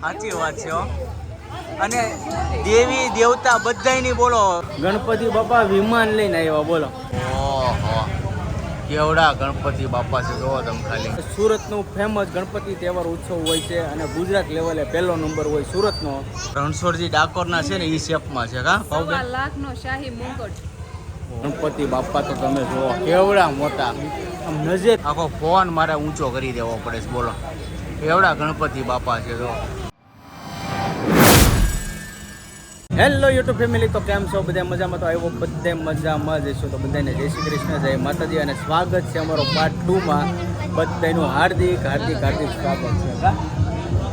સાચી વાત છે હો. અને દેવી દેવતા બધાયની બોલો. ગણપતિ બાપા વિમાન લઈને આવ્યા બોલો. ઓહો. કેવડા ગણપતિ બાપા છે જોવો તમે ખાલી. સુરતનું ફેમસ ગણપતિ તહેવાર ઉત્સવ હોય છે અને ગુજરાત લેવલે પહેલો નંબર હોય સુરતનો. રણછોડજી ડાકોરના છે ને એ શેપમાં છે કા? સવા લાખનો લાખ નો શાહી મુગટ. ગણપતિ બાપા તો તમે જુઓ કેવડા મોટા. આમ નજર આખો ફોન મારે ઊંચો કરી દેવો પડે છે બોલો. કેવડા ગણપતિ બાપા છે તો હેલો યુટ્યુબ ફેમિલી તો કેમ છો? બધા મજામાં? તો આવ્યો બધે મજામાં જઈશું તો બધાને જય શ્રી કૃષ્ણ જય માતાજી અને સ્વાગત છે અમારો પાર્ટ ટુમાં બધાનું હાર્દિક હાર્દિક હાર્દિક સ્વાગત છે.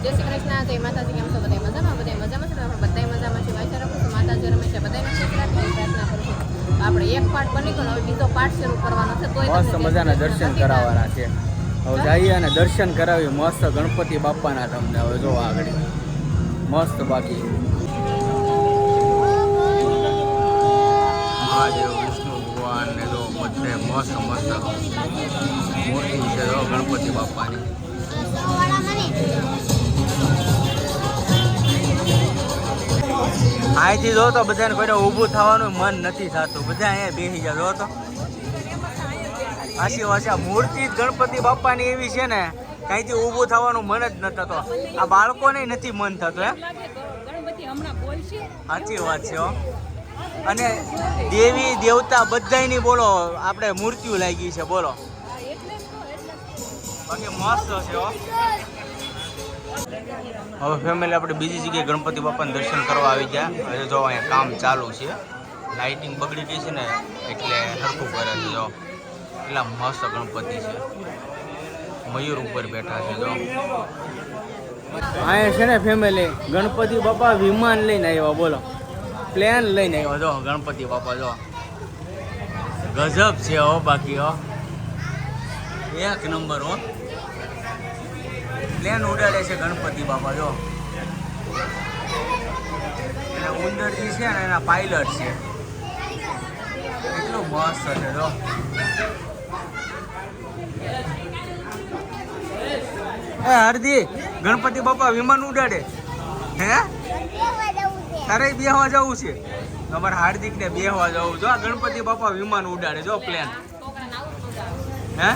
જય શ્રી કૃષ્ણ જય માતાજી. કેમ છો? બધા મજામાં? બધા મજામાં છે? આપણે બધા મજામાં છે? વાંચા રાખું છું? માતાજી બધાને પ્રાર્થના કરું છું. આપણે એક પાઠ બની ગયો હવે બીજો પાઠ શરૂ કરવાનો છે. તોય મસ્ત મજાના દર્શન કરાવવાના છે. હવે જઈએ અને દર્શન કરાવી મસ્ત ગણપતિ બાપાના તમને હવે જો આગળ. મસ્ત બાકી. મહાદેવ, વિષ્ણુ ભગવાન ને જો બધે મસ્ત મસ્ત મૂર્તિ છે ગણપતિ બાપાની અહીંથી જો તો બધાને કોઈને ઊભું થવાનું મન નથી થતું. બધા અહીંયા બેસી જાય જો તો આશી વાસી આ મૂર્તિ ગણપતિ બાપાની એવી છે ને કાંઈથી ઊભું થવાનું મન જ ન થતો. આ બાળકોને નથી મન થતું હે સાચી વાત છે અને દેવી, દેવતા બધાયની બોલો, આપણે મૂર્તિઓ લાગી છે, બોલો. બાકી મસ્ત છે હવે ફેમિલી આપણે બીજી જગ્યાએ ગણપતિ બાપાને દર્શન કરવા આવી ગયા. હવે જો અહીંયા કામ ચાલુ છે. લાઇટિંગ બગડી ગઈ છે ને, એટલે સરખું કરે છે જો એટલા મસ્ત ગણપતિ છે. મયુર ઉપર બેઠા છે જો. અહીંયા છે ને ફેમિલી ગણપતિ બાપા વિમાન લઈને આવ્યા બોલો. પ્લેન લઈને આવ્યા. જો ગણપતિ બાપા જો. ગજબ છે હો બાકી હો. એક નંબર હો. પ્લેન ઉડાડે છે ગણપતિ બાપા જો. અને ઉંદરજી છે ને એના પાયલટ છે. એટલું મસ્ત છે જો. એ હરદી, ગણપતિ બાપા વિમાન ઉડાડે. હે? તારે બેહવા જવું છે. અમારે હાર્દિક ને બેહવા જવું જો ગણપતિ બાપા વિમાન ઉડાડે, જો પ્લેન હે.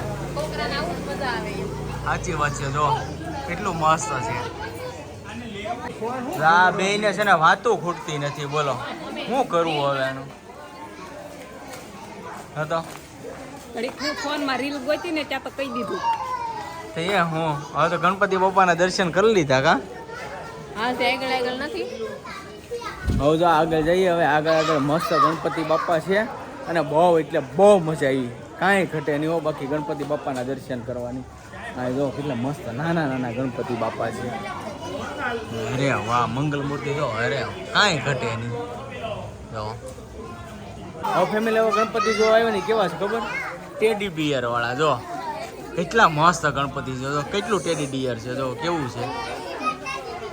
સાચી વાત છે, જો. કેટલું મસ્ત છે. આ બે ને છે ને વાતો ખૂટતી નથી, બોલો. શું કરવું હવે એનું હતો ઘડીક હું ફોનમાં રીલ ગોતી ને ત્યાં તો કહી દીધું. તો એ હું. હવે તો ગણપતિ બાપાના દર્શન કરી લીધા કા? હા તે આગળ આગળ નથી. હવે જો આગળ જઈએ હવે આગળ આગળ મસ્ત ગણપતિ બાપા છે. અને બહુ એટલે બહુ મજા આવી. કાંઈ ઘટે નહીં હો બાકી ગણપતિ બાપાના દર્શન કરવાની. હા જો કેટલા મસ્ત નાના નાના ગણપતિ બાપા છે. અરે વાહ મંગલ મૂર્તિ જો અરે કાંઈ ઘટે નહીં. જો. હવે ફેમિલી હવે ગણપતિ જોવા આવ્યો ને કેવા છે ખબર? ટેડી બિયર વાળા, જો. કેટલા મસ્ત ગણપતિ છે, જો. કેટલું ટેડી ડિયર છે, જો. કેવું છે?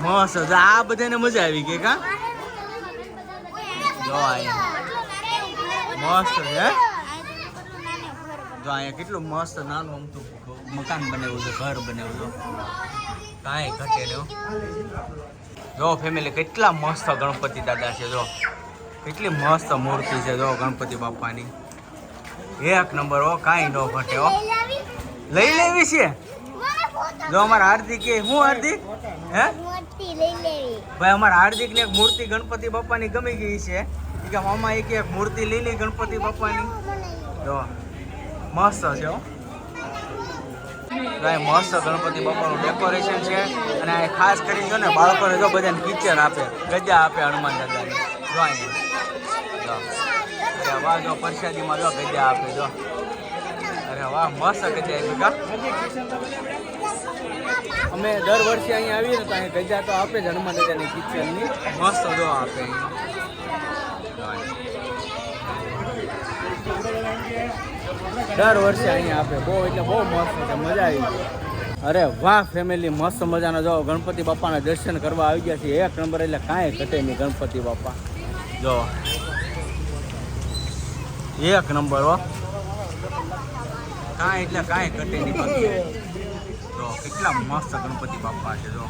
મસ્ત જો આ બધાને મજા આવી ગઈ, કા? જો અહીંયા. મસ્ત છે? જો અહીંયા કેટલું મસ્ત નાનું અમથું મકાન બનાવ્યું છે, ઘર બનાવ્યું છે. કાંઈ ઘટે જો ફેમિલી કેટલા મસ્ત ગણપતિ દાદા છે, જો. કેટલી મસ્ત મૂર્તિ છે, જો, ગણપતિ બાપાની. એક નંબર હો કાંઈ ન ઘટે હો. લઈ લેવી? છે? જો અમારે હાર્દિક કે હું હાર્દિક? હે? ભાઈ અમારા હાર્દિક ને એક મૂર્તિ ગણપતિ બાપાની ગમી ગઈ છે. કે મામા એક એક મૂર્તિ લઈ લઈ ગણપતિ બાપાની. જો મસ્ત છે હો. ભાઈ મસ્ત ગણપતિ બાપાનું ડેકોરેશન છે. અને ખાસ કરીને જો ને બાળકોને જો બધાને કિચન આપે ગજા આપે હનુમાન દાદાને. જો અહીંયા. વાહ જો પ્રસાદીમાં જો ગજા આપે જો. અરે વાહ મસ્ત ગજા આપી કા? અમે દર વર્ષે અહીંયા આવીએ ને તો અહીંયા ગજા તો આપે જ હનુમાન દાદાની કિચનની. મસ્ત જો આપે. દર વર્ષે અહીંયા આપે બહુ એટલે બહુ મસ્ત છે મજા આવી ગઈ. અરે વાહ ફેમિલી મસ્ત મજાનો. જો ગણપતિ બાપાના દર્શન કરવા આવી ગયા છે એક નંબર એટલે કાંઈ ઘટે નહીં ગણપતિ બાપા. જો. એક નંબર હો. કાંઈ એટલે કાંઈ ઘટે નહીં તો કેટલા મસ્ત ગણપતિ બાપા છે, જો.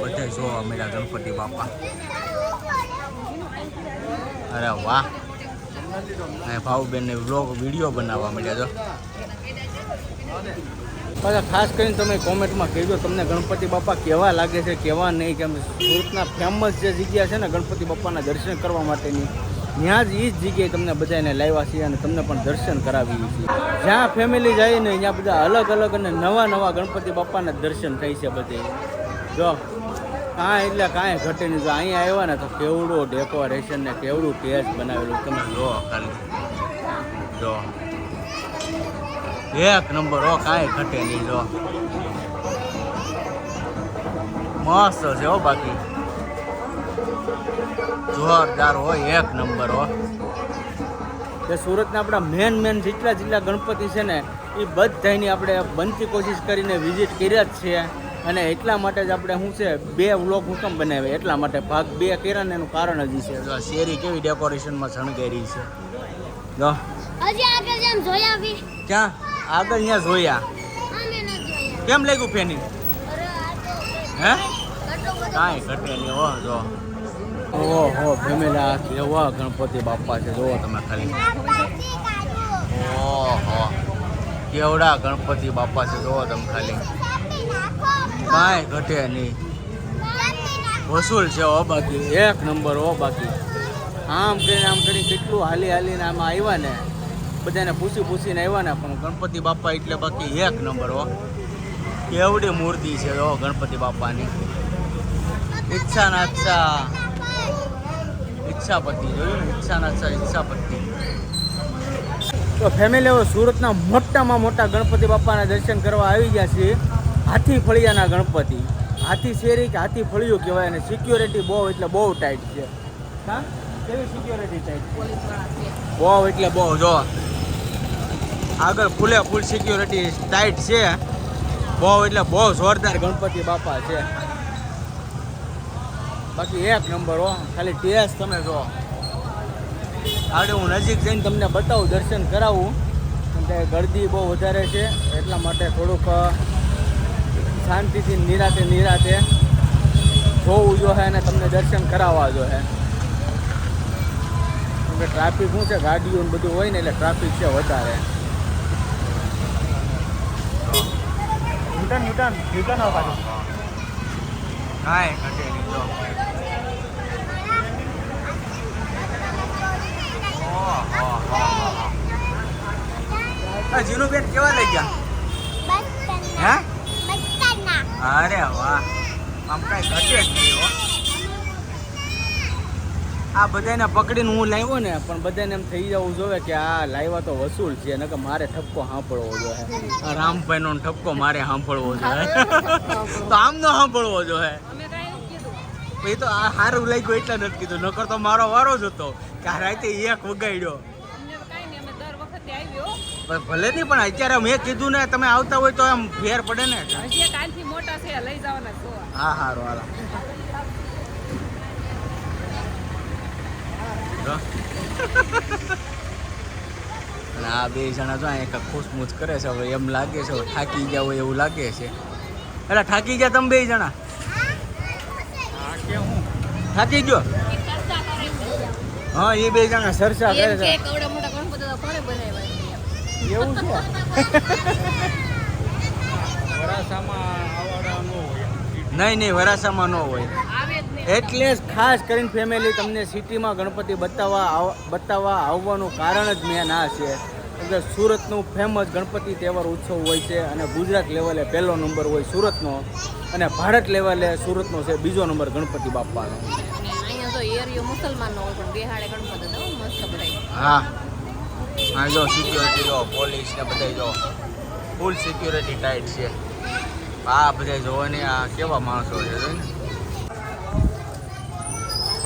બધા જોવા મળ્યા ગણપતિ બાપા. અરે વાહ. ભાવ ભાવબેનને વ્લોગ વીડિયો બનાવવા મળ્યા, જો. પાછા ખાસ કરીને તમે કોમેન્ટમાં કહેજો, તમને ગણપતિ બાપા કેવા લાગે છે, કેવા નહીં, કેમ સુરતના ફેમસ જે જગ્યા છે ને ગણપતિ બાપાના દર્શન કરવા માટેની, ત્યાં જ એ જ જગ્યાએ તમને બધાને લાવ્યા છીએ અને તમને પણ દર્શન કરાવીએ છીએ. જ્યાં ફેમિલી જાય ને ત્યાં બધા અલગ અલગ અને નવા નવા ગણપતિ બાપાના દર્શન થાય છે બધે. જો, કાંઈ એટલે કાંઈ ઘટે નહીં. જો અહીંયા આવ્યા ને તો કેવડું ડેકોરેશન ને કેવડું ટેસ્ટ બનાવેલું. તમે જો જો. એક નંબર હો કાંઈ ઘટે નહીં જો. મસ્ત છે હો બાકી. જોરદાર હોય એક નંબર હો. કે સુરતના આપણા મેન મેન જેટલા જેટલા ગણપતિ છે ને એ બધાની આપણે બનતી કોશિશ કરીને વિઝિટ કર્યા જ છે. અને એટલા માટે જ આપણે શું છે બે વ્લોગ હુકમ બનાવ્યા? એટલા માટે ભાગ બે કર્યા ને એનું કારણ જ ઈ છે આ શેરી કેવી ડેકોરેશનમાં શણગારી છે. જો. હજી આગળ જેમ જોયા ક્યાં? આગળ અહીંયા જોયા. કેમ લાગ્યું ફેની? હે? કાંઈ ઘટે નહીં હો જો. ઓહો ફેમિલા આ કેવા ગણપતિ બાપા છે જુઓ તમે ખાલી. ઓહો કેવડા ગણપતિ બાપા છે જોવો તમે ખાલી. કાંઈ ઘટે નહીં. વસૂલ છે ઓ બાકી. એક નંબર ઓ બાકી. આમ કરીને આમ કરીને કેટલું હાલી હાલીને આમાં આવ્યા ને. બધાને પૂછી પૂછીને આવ્યા ને, પણ ગણપતિ બાપા એટલે બાકી એક નંબર હો. કેવડી મૂર્તિ છે હો ગણપતિ બાપાની. ઈચ્છા ના ઈચ્છા ઈચ્છાપતિ, જોયું ઈચ્છા ના? ઈચ્છા ઈચ્છાપતિ. તો ફેમિલી હવે સુરતના મોટામાં મોટા ગણપતિ બાપાના દર્શન કરવા આવી ગયા છીએ. હાથી ફળિયાના ગણપતિ. હાથી શેરી કે હાથી ફળિયું કહેવાય, અને સિક્યોરિટી બહુ એટલે બહુ ટાઈટ છે. હા? કેવી બહુ એટલે બહુ, જો. આગળ ફૂલે ફૂલ સિક્યોરિટી ટાઈટ છે. બહુ એટલે બહુ જોરદાર ગણપતિ બાપા છે. બાકી એક નંબર હો, ખાલી ટેસ તમે જો. આવડે હું નજીક જઈને તમને બતાવું, દર્શન કરાવું. કે ગરદી બહુ વધારે છે, એટલા માટે થોડુંક શાંતિથી નિરાતે નિરાતે જોવું જો હે અને તમને દર્શન કરાવવા જો હે. કેમ કે ટ્રાફિક શું છે? ગાડીઓ ને બધું હોય ને એટલે ટ્રાફિક છે વધારે. ન્યૂટન ન્યૂટન ન્યૂટન આવો પાછું કાંઈ ઘટે નહીં જો. જીનુબેન કેવા લઈ ગયા? હે? અરે વાહ. આમ કઈ ઘટે જ નહીં હો. આ બધાને પકડીને હું લાવ્યો ને પણ બધાને એમ થઈ જવું જોવે કે આ લાવ્યા તો વસૂલ છે નકર મારે ઠપકો સાંભળવો જોઈએ. આ રામભાઈનો ઠપકો મારે સાંભળવો જોઈએ. તો આમ ન સાંભળવો જોઈએ. એ તો આ સારું લાગ્યું એટલે નથી કીધું નકર તો મારો વારો જ હતો કે આ રાતે એક વગાડ્યો. ભલે નહીં પણ અત્યારે મેં કીધું ને તમે આવતા હોય તો એમ ફેર પડે ને. હા એક આનથી મોટા છે લઈ જવાના જોવા હા હારું હાલો જો. અને આ બે જણા જો અહીંયા ખુશમુચ કરે છે હવે એમ લાગે છે હવે થાકી ગયા હોય એવું લાગે છે. એટલે થાકી ગયા તમે બે જણા? થાકી ગયો? હા એ બે જણા સરસા કરે છે. કે કવડા મોટા ગણપતિ તો કોણે બનાવ્યા છે? એવું છે નહીં નહીં વરાસામાં ન હોય. એટલે ખાસ કરીને ફેમિલી તમને સિટીમાં ગણપતિ બતાવવા બતાવવા આવવાનું કારણ જ મેં ના છે. એટલે કે સુરતનું ફેમસ ગણપતિ તહેવાર ઉત્સવ હોય છે અને ગુજરાત લેવલે પહેલો નંબર હોય સુરતનો અને ભારત લેવલે સુરતનો છે બીજો નંબર ગણપતિ બાપાનો હા. હા જો સિક્યોરિટી જો પોલીસ ને બધા જો ફૂલ સિક્યોરિટી ટાઈટ છે. આ બધા જોવો ને આ કેવા માણસો છે ને.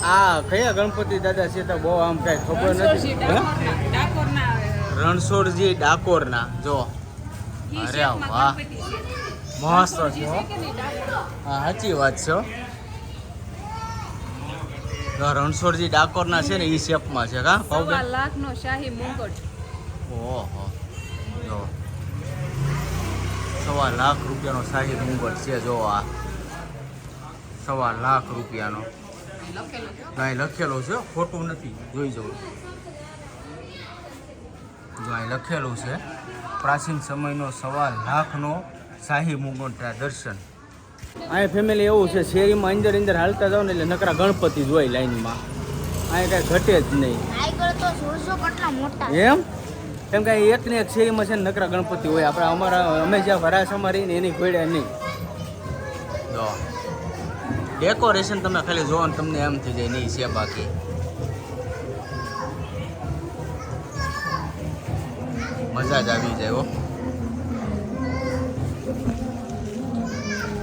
આ કયા ગણપતિ દાદા છે તો બહુ આમ કઈ ખબર નથી. રણછોડજી ડાકોરના જો. અરે વાહ. મસ્ત છે હો. સાચી વાત છે રણછોડજી ડાકોરના છે ને એ શેપમાં છે કા સવા લાખનો લાખ નો શાહી મુગટ. ઓહો. જો. સવા લાખ રૂપિયાનો શાહી મુગટ છે જો આ. સવા લાખ રૂપિયાનો. લખેલું છે અહીં લખેલું છે ખોટું નથી જોઈ જવું. જો અહીં લખેલું છે પ્રાચીન સમયનો સવા લાખનો શાહી મુગોટા દર્શન. અહીં ફેમિલી એવું છે શેરીમાં અંદર અંદર હાલતા જાવ ને એટલે નકરા ગણપતિ જ હોય લાઈનમાં. અહીં કાંઈ ઘટે જ નહીં. એમ? કેમ કે એક ને એક શેરીમાં છે ને નકરા ગણપતિ હોય. આપણે અમારા અમે જ્યાં વરાસમાં રહીને એની ઘોડ્યા નહીં. ડેકોરેશન તમે ખાલી જોવો ને તમને એમ થઈ જાય નહીં છે બાકી. મજા જ આવી જાય હો.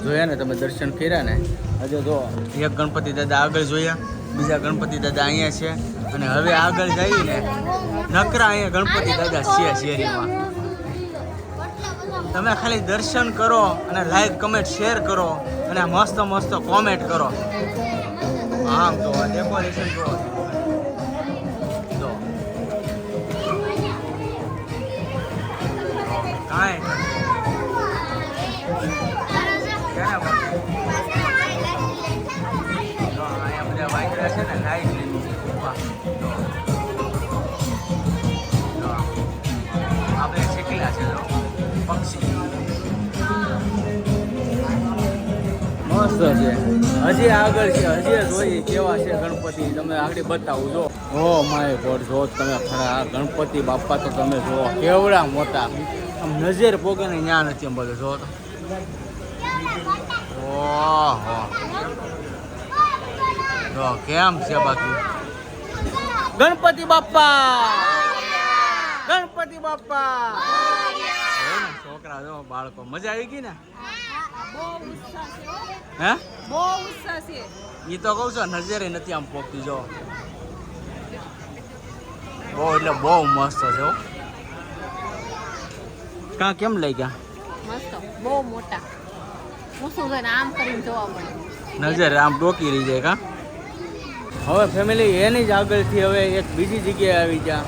જોયા ને તમે દર્શન કર્યા ને? હજુ જો. એક ગણપતિ દાદા આગળ જોયા બીજા ગણપતિ દાદા અહીંયા છે અને હવે આગળ જઈને નકરા અહીંયા ગણપતિ દાદા છે શેરીમાં. તમે ખાલી દર્શન કરો અને લાઈક કમેન્ટ શેર કરો. અને મસ્ત મસ્ત કોમેન્ટ કરો. આમ તો ડેકોરેશન કરો. જો. કાંઈ છે ને, લાઈટ લીધી છે. મસ્ત છે. હજી આગળ છે હજી જોઈએ કેવા છે ગણપતિ તમે આગળ બતાવું જો. ઓ માય ગોડ જો તમે ખરા ગણપતિ બાપા તો તમે જો કેવડા મોટા. આમ નજર પોગે ને ન્યા નથી એમ બધું જો તો. ઓહો. જો કેમ છે બાકી? ગણપતિ બાપા! ગણપતિ બાપા! છોકરા જો બાળકો મજા આવી ગઈ ને? હો. બહુ ઉત્સાહ છે. એ તો કહું છું નજરે નથી આમ પોકતી જો. બહુ એટલે બહુ મસ્ત છે કાં કેમ લઈ ગયા? મસ્ત બહુ મોટા. આમ કરીને જોવા મળે? નજર આમ ડોકી રહી જાય કા? હવે ફેમિલી એની જ આગળથી હવે એક બીજી જગ્યાએ આવી ગયા.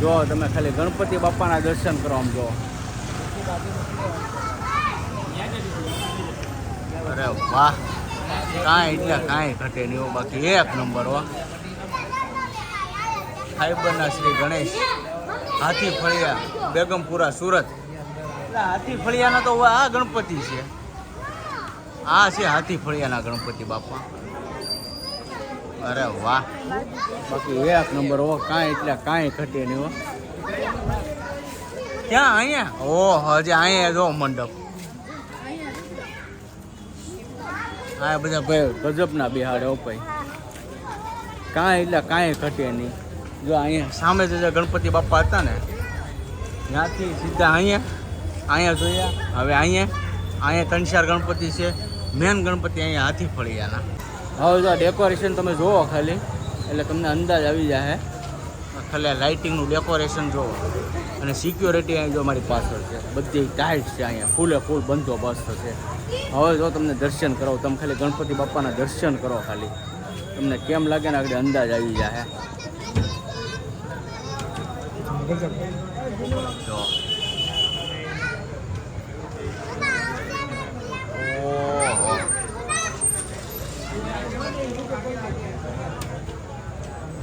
જો તમે ખાલી ગણપતિ બાપાના દર્શન કરો આમ જો. અરે વાહ. કાંઈ એટલે કાંઈ ઘટે નહીં બાકી એક નંબર હો. ફાઈબરના શ્રી ગણેશ. હાથી ફળિયા, બેગમપુરા, સુરત. હાથી ફળિયાના તો આ ગણપતિ છે. આ છે હાથી ફળિયાના ગણપતિ બાપા. અરે વાહ. બાકી એક નંબર હો, કાંઈ એટલે કાંઈ ઘટે નહીં હો. ક્યાં અહીંયા? ઓહ, હજી અહીંયા જો મંડપ. આ બધા ભાઈ ગજબના બિહાડે ભાઈ. કાંઈ એટલે કાંઈ ઘટે નહીં. જો અહીંયા સામે જે ગણપતિ બાપા હતા ને, ત્યાંથી સીધા અહીંયા અહીંયા જોયા, હવે અહીંયા અહીંયા ત્રણ ચાર ગણપતિ છે. મેન ગણપતિ અહીંયા હાથી ફળિયાના. હવે જો ડેકોરેશન તમે જોવો ખાલી, એટલે તમને અંદાજ આવી જાય ખાલી લાઇટિંગનું ડેકોરેશન જોવો. અને સિક્યોરિટી અહીંયા જો મારી પાછળ છે. બધી ટાઈટ છે અહીંયા. ફૂલે ફૂલ બંદોબસ્ત છે હવે જો તમને દર્શન કરો તમે ખાલી ગણપતિ બાપાના દર્શન કરો ખાલી. તમને કેમ લાગે ને આગળ અંદાજ આવી જાય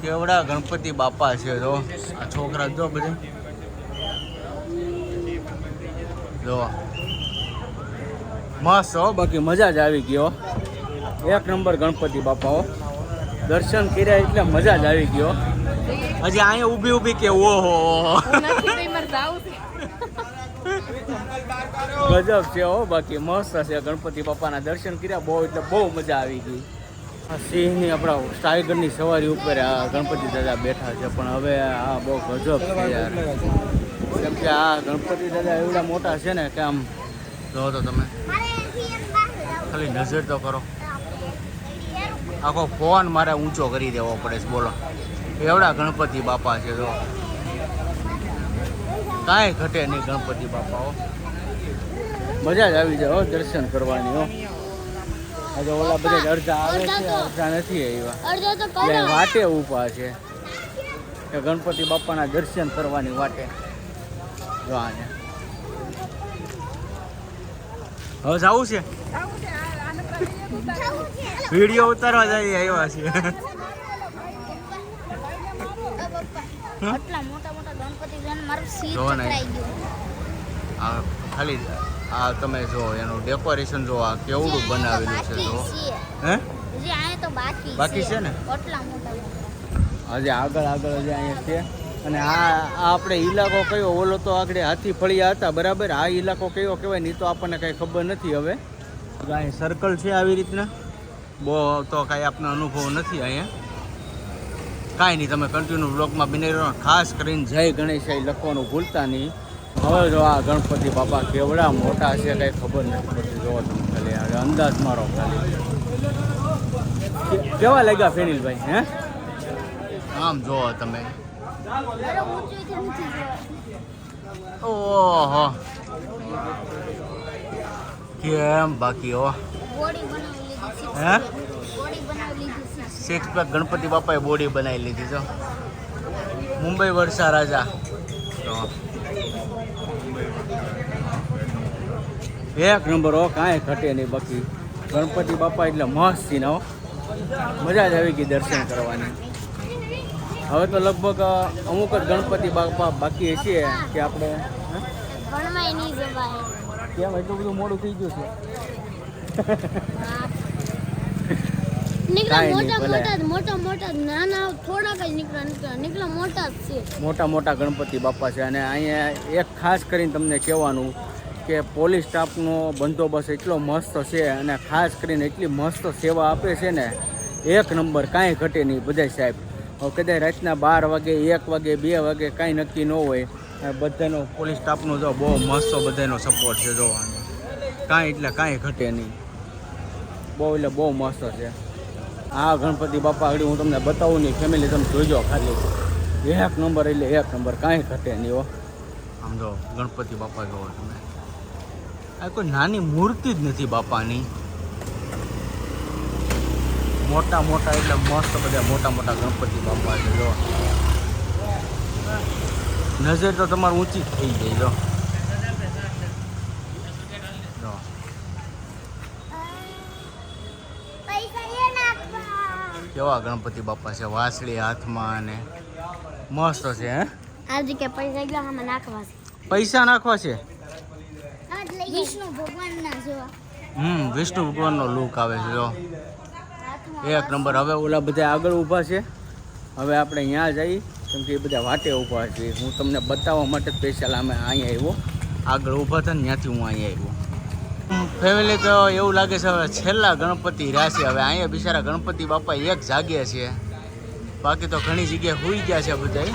કેવડા ગણપતિ બાપા છે, જો. આ છોકરા જો બધે. જો મસ્ત હો. બાકી મજા જ આવી ગયો એક નંબર ગણપતિ બાપાઓ દર્શન કર્યા એટલે મજા જ આવી ગયો હજી અહીંયા ઊભી ઊભી કે ઓહો. ગજબ છે હો. બાકી મસ્ત છે. ગણપતિ બાપાના દર્શન કર્યા બહુ એટલે બહુ મજા આવી ગઈ. સિંહની આપણા ટાઈગરની સવારી ઉપર આ ગણપતિ દાદા બેઠા છે. પણ હવે આ બહુ ગજબ છે યાર. કેમ કે આ ગણપતિ દાદા એવડા મોટા છે ને કે આમ જોવો તો તમે ખાલી નજર તો કરો. આખો ફોન મારે ઊંચો કરી દેવો પડે છે બોલો. એવડા ગણપતિ બાપા છે જો. કાંઈ ઘટે નહીં ગણપતિ બાપાઓ મજા જ આવી જાય હો દર્શન કરવાની હો. આજે ઓલા બધા અડધા આવે છે અડધા નથી આવ્યા. એટલે વાટે ઊભા છે. કે ગણપતિ બાપાના દર્શન કરવાની વાટે. જો આને હવે જવું છે? વીડિયો ઉતારવા જઈ આવ્યા છે આટલા મોટા મોટા ગણપતિ જોઈને મારું સીટ જોવો ને. ચકરાઈ ગયું. આ ખાલી આ તમે જો એનું ડેકોરેશન જો આ કેવડું બનાવેલું છે જો. હે? અહીંયા બાકી બાકી છે. ને? આટલા મોટા મોટા. હજી આગળ આગળ હજી અહીંયા છે અને આ આપણે ઇલાકો કયો? ઓલો તો આગળ હાથી ફળિયા હતા, બરાબર? આ ઇલાકો કયો કહેવાય? નહીં તો આપણને કાંઈ ખબર નથી હવે. અહીં સર્કલ છે આવી રીતના. બહુ તો કાંઈ આપણને અનુભવ નથી અહીંયા. કાંઈ નહીં, તમે કન્ટિન્યુ બ્લોગમાં બની ખાસ કરીને જય ગણેશાઈ લખવાનું ભૂલતા નહીં. હવે જો આ ગણપતિ બાપા કેવડા મોટા છે, કાંઈ ખબર નથી જોવો તમે ખાલી હવે અંદાજ મારો ખાલી. કેવા લાગ્યા ફેનિલભાઈ, હે? આમ જોવો તમે. ઓહો. કેમ બાકી હો? હે? સિક્સ પેક ગણપતિ બાપાએ બોડી બનાવી લીધી છે. મુંબઈ વર્ષા રાજા. એક નંબર હો, કાંઈ ઘટે નહીં બાકી. ગણપતિ બાપા એટલે મસ્ત છે હો. મજા જ આવી ગઈ દર્શન કરવાની. હવે તો લગભગ અમુક જ ગણપતિ બાપા બાકી છે કે આપણે કેમ? એટલું બધું મોડું થઈ ગયું છે. મોટા મોટા ગણપતિ બાપા છે. અને અહીંયા એક ખાસ કરીને તમને કહેવાનું કે પોલીસ સ્ટાફનો બંદોબસ્ત એટલો મસ્ત છે અને ખાસ કરીને એટલી મસ્ત સેવા આપે છે ને એક નંબર કાંઈ ઘટે નહીં. બધા સાહેબ કદાચ રાતના બાર વાગે, એક વાગે, બે વાગે કાંઈ નક્કી ન હોય. બધાનો પોલીસ સ્ટાફનો જો બહુ મસ્તો બધાનો સપોર્ટ છે જોવાનો કાંઈ એટલે કાંઈ ઘટે નહીં. બહુ એટલે બહુ મસ્ત છે. આ ગણપતિ બાપા આગળ હું તમને બતાવું નહીં ફેમિલી તમે જોઈજો ખાલી. એક નંબર એટલે એક નંબર કાંઈ ઘટે નહીં હો. આમ જો ગણપતિ બાપા જોવો તમે. આ કોઈ નાની મૂર્તિ જ નથી બાપાની. મોટા મોટા એટલે મસ્ત બધા મોટા મોટા ગણપતિ બાપા છે જો. નજર તો તમારે ઊંચી થઈ જાય જો. કેવા ગણપતિ બાપા છે વાસળી હાથમાં અને મસ્ત છે હે? આજે કે પૈસા ગયા આમાં નાખવા છે. પૈસા નાખવા છે? વિષ્ણુ ભગવાન ના જેવા. હમ વિષ્ણુ ભગવાનનો લુક આવે છે જો. એક નંબર. હવે ઓલા બધા આગળ ઊભા છે. હવે આપણે અહીંયા જઈ, કેમ કે એ બધા વાટે ઊભા છે. હું તમને બતાવવા માટે સ્પેશિયલ અમે અહીંયા આવ્યો. આગળ ઊભા હતા ને ત્યાંથી હું અહીંયા આવ્યો. ફેમિલી તો એવું લાગે છે, હવે છેલ્લા ગણપતિ રહ્યા છે. હવે અહીંયા બિચારા ગણપતિ બાપા એક જાગે છે. બાકી તો ઘણી જગ્યાએ હોઈ ગયા છે બધા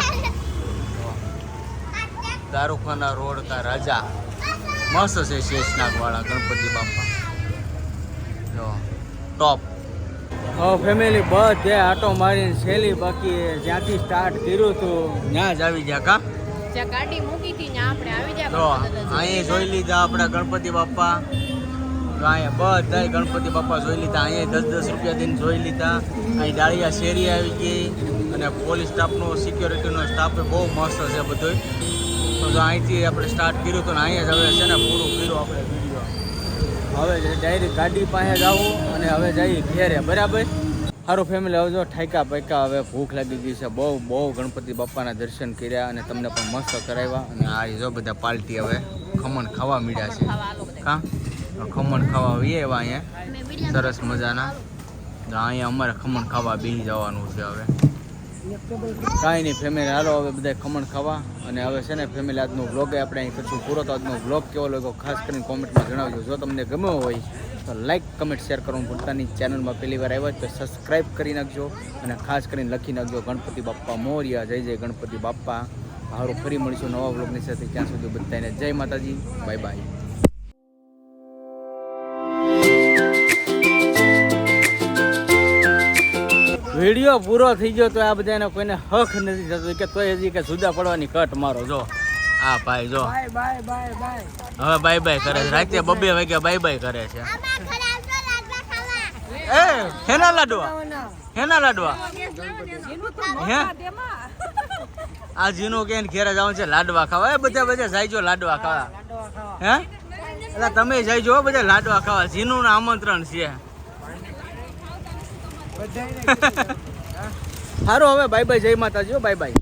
દારૂખાના રોડ કા રાજા. મસ્ત છે શેષનાગ વાળા ગણપતિ બાપા. જો ટોપ ફેમિલી બધે આટો મારીને છેલ્લી બાકી જ્યાંથી સ્ટાર્ટ કર્યું હતું ત્યાં જ આવી ગયા કા? જ્યાં ગાડી મૂકી હતી ત્યાં આપણે આવી જાય તો અહીંયા જોઈ લીધા આપણા ગણપતિ બાપા. તો અહીંયા બધા ગણપતિ બાપા જોઈ લીધા. અહીંયા દસ દસ રૂપિયા દઈને જોઈ લીધા. અહીં ડાળિયા શેરી આવી ગઈ અને પોલીસ સ્ટાફનો સિક્યોરિટીનો સ્ટાફ બહુ મસ્ત છે બધો તો જો અહીંથી આપણે સ્ટાર્ટ કર્યું હતું ને અહીંયા જ હવે છે ને પૂરું કર્યું આપણે વીડિયો હવે ડાયરેક્ટ ગાડી પાસે જવું અને હવે જઈએ ઘેરે, બરાબર? સારું ફેમિલી હવે જો ઠાયકા પૈકા હવે ભૂખ લાગી ગઈ છે. બહુ બહુ ગણપતિ બાપાના દર્શન કર્યા અને તમને પણ મસ્ત કરાવ્યા. અને આ જો બધા પાલટી હવે ખમણ ખાવા મળ્યા છે. કા ખમણ ખાવા આવીએ એવા અહીંયા. સરસ મજાના. અહીંયા અમારે ખમણ ખાવા બેસી જવાનું છે હવે. કાંઈ નહીં ફેમિલી હાલો, હવે બધા ખમણ ખાવા. અને હવે છે ને ફેમિલી આજનો બ્લોગ આપણે અહીં કરશું. પૂરો તો આજનો વ્લોગ કેવો લાગ્યો ખાસ કરીને કોમેન્ટમાં જણાવજો. જો તમને ગમ્યો હોય તો લાઈક કમેન્ટ શેર કરવાનું નહીં. ચેનલમાં પહેલી વાર આવ્યા તો સબસ્ક્રાઈબ કરી નાખજો અને ખાસ કરીને લખી નાખજો ગણપતિ બાપ્પા મોર્યા, જય જય ગણપતિ બાપ્પા. હારું ફરી મળીશું નવા વ્લોગની સાથે. ત્યાં સુધી બધાને જય માતાજી. બાય બાય વીડિયો પૂરો થઈ ગયો તો આ બધાને કોઈને હક નથી થતો કે તોય હજી કે જુદા પડવાની કટ મારો જો. આ ભાઈ જો. હવે બાય બાય કરે છે. રાતે બબે વાગ્યા બાય બાય કરે છે. એ હેના લાડવા? હેના લાડવા? હે? આ જીનો કે ઘેરે જવાનું છે લાડવા ખાવા. એ બધા બધા જાયજો લાડવા ખાવા. હે? એટલે તમે જાયજો હો બધા લાડવા ખાવા. જીનું આમંત્રણ છે. સારું હવે બાય બાય જય માતાજી બાય બાય.